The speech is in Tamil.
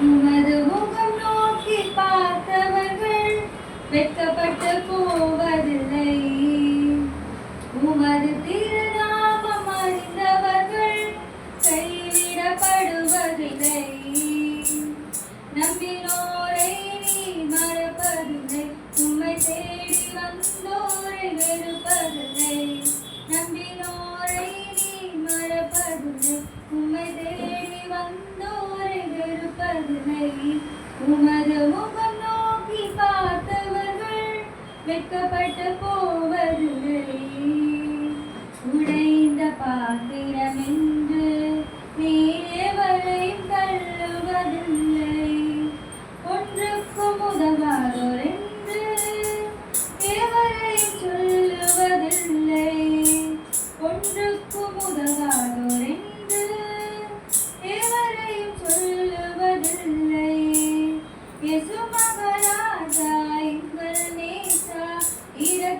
உமது முகம் நோக்கி பார்த்தவர்கள் வெட்கப்பட்டு போவதில்லை. உமது திருநாமம் அறிந்தவர்கள் கைவிடப்படுவதில்லை. நம்பினோரை நீ மறப்பதில்லை. உம்மை தேடி வந்தோரை வெறுப்பதில்லை. நம்பினோரை நீ மறப்பதில்லை. உமது முகம் நோக்கி பார்த்தவர்கள் வெட்கப்பட்டு போவதில்லை. உடைந்த பாத்திரம் என்று